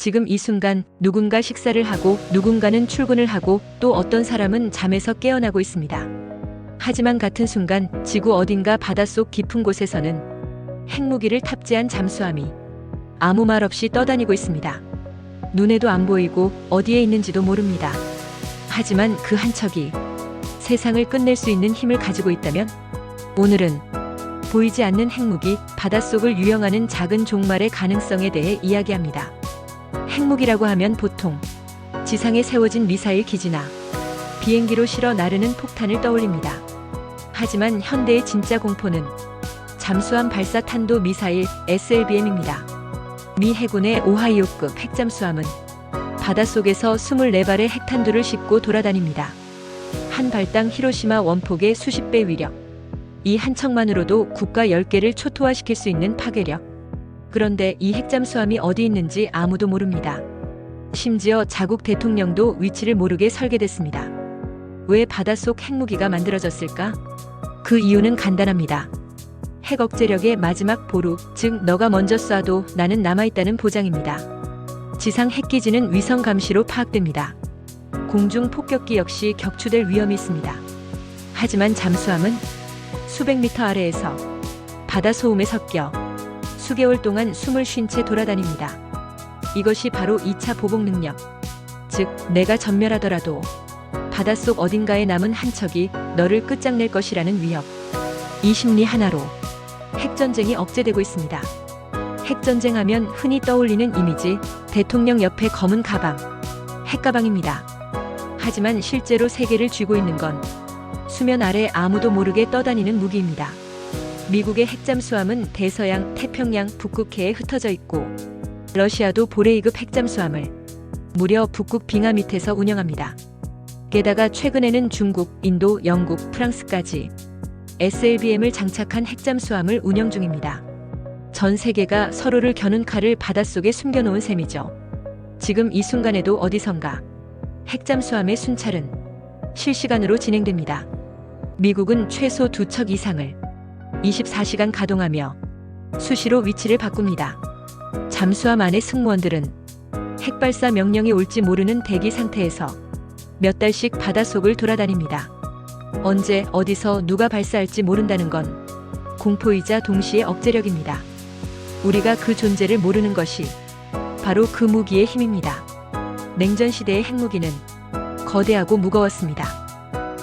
지금 이 순간 누군가 식사를 하고 누군가는 출근을 하고 또 어떤 사람은 잠에서 깨어나고 있습니다. 하지만 같은 순간 지구 어딘가 바닷속 깊은 곳에서는 핵무기를 탑재한 잠수함이 아무 말 없이 떠다니고 있습니다. 눈에도 안 보이고 어디에 있는지도 모릅니다. 하지만 그 한 척이 세상을 끝낼 수 있는 힘을 가지고 있다면 오늘은 보이지 않는 핵무기 바닷속을 유영하는 작은 종말의 가능성에 대해 이야기합니다. 핵무기라고 하면 보통 지상에 세워진 미사일 기지나 비행기로 실어 나르는 폭탄을 떠올립니다. 하지만 현대의 진짜 공포는 잠수함 발사 탄도 미사일 SLBM입니다. 미 해군의 오하이오급 핵잠수함은 바닷속에서 24발의 핵탄두를 싣고 돌아다닙니다. 한 발당 히로시마 원폭의 수십 배 위력. 이 한 척만으로도 국가 10개를 초토화시킬 수 있는 파괴력. 그런데 이 핵잠수함이 어디 있는지 아무도 모릅니다. 심지어 자국 대통령도 위치를 모르게 설계됐습니다. 왜 바닷속 핵무기가 만들어졌을까? 그 이유는 간단합니다. 핵 억제력의 마지막 보루, 즉 너가 먼저 쏴도 나는 남아있다는 보장입니다. 지상 핵기지는 위성 감시로 파악됩니다. 공중 폭격기 역시 격추될 위험이 있습니다. 하지만 잠수함은 수백 미터 아래에서 바다 소음에 섞여 수개월 동안 숨을 쉰 채 돌아다닙니다. 이것이 바로 2차 보복 능력. 즉, 내가 전멸하더라도 바닷속 어딘가에 남은 한 척이 너를 끝장낼 것이라는 위협. 이 심리 하나로 핵전쟁이 억제되고 있습니다. 핵전쟁 하면 흔히 떠올리는 이미지, 대통령 옆에 검은 가방, 핵가방입니다. 하지만 실제로 세계를 쥐고 있는 건 수면 아래 아무도 모르게 떠다니는 무기입니다. 미국의 핵잠수함은 대서양, 태평양, 북극해에 흩어져 있고 러시아도 보레이급 핵잠수함을 무려 북극 빙하 밑에서 운영합니다. 게다가 최근에는 중국, 인도, 영국, 프랑스까지 SLBM을 장착한 핵잠수함을 운영 중입니다. 전 세계가 서로를 겨눈 칼을 바닷속에 숨겨놓은 셈이죠. 지금 이 순간에도 어디선가 핵잠수함의 순찰은 실시간으로 진행됩니다. 미국은 최소 두 척 이상을 24시간 가동하며 수시로 위치를 바꿉니다. 잠수함 안의 승무원들은 핵발사 명령이 올지 모르는 대기 상태에서 몇 달씩 바닷속을 돌아다닙니다. 언제 어디서 누가 발사할지 모른다는 건 공포이자 동시에 억제력입니다. 우리가 그 존재를 모르는 것이 바로 그 무기의 힘입니다. 냉전 시대의 핵무기는 거대하고 무거웠습니다.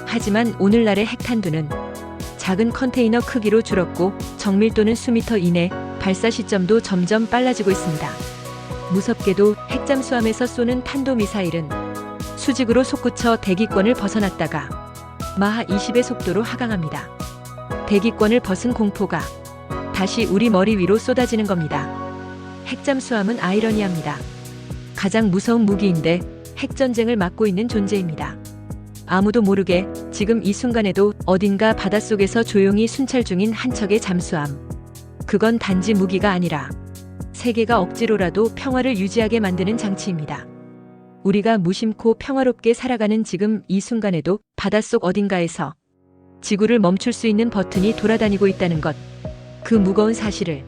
하지만 오늘날의 핵탄두는 작은 컨테이너 크기로 줄었고 정밀도는 수미터 이내, 발사 시점도 점점 빨라지고 있습니다. 무섭게도 핵잠수함에서 쏘는 탄도미사일은 수직으로 솟구쳐 대기권을 벗어났다가 마하 20의 속도로 하강합니다. 대기권을 벗은 공포가 다시 우리 머리 위로 쏟아지는 겁니다. 핵잠수함은 아이러니합니다. 가장 무서운 무기인데 핵전쟁을 막고 있는 존재입니다. 아무도 모르게 지금 이 순간에도 어딘가 바닷속에서 조용히 순찰 중인 한 척의 잠수함. 그건 단지 무기가 아니라 세계가 억지로라도 평화를 유지하게 만드는 장치입니다. 우리가 무심코 평화롭게 살아가는 지금 이 순간에도 바닷속 어딘가에서 지구를 멈출 수 있는 버튼이 돌아다니고 있다는 것. 그 무거운 사실을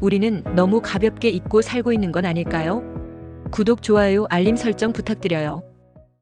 우리는 너무 가볍게 잊고 살고 있는 건 아닐까요? 구독, 좋아요, 알림 설정 부탁드려요.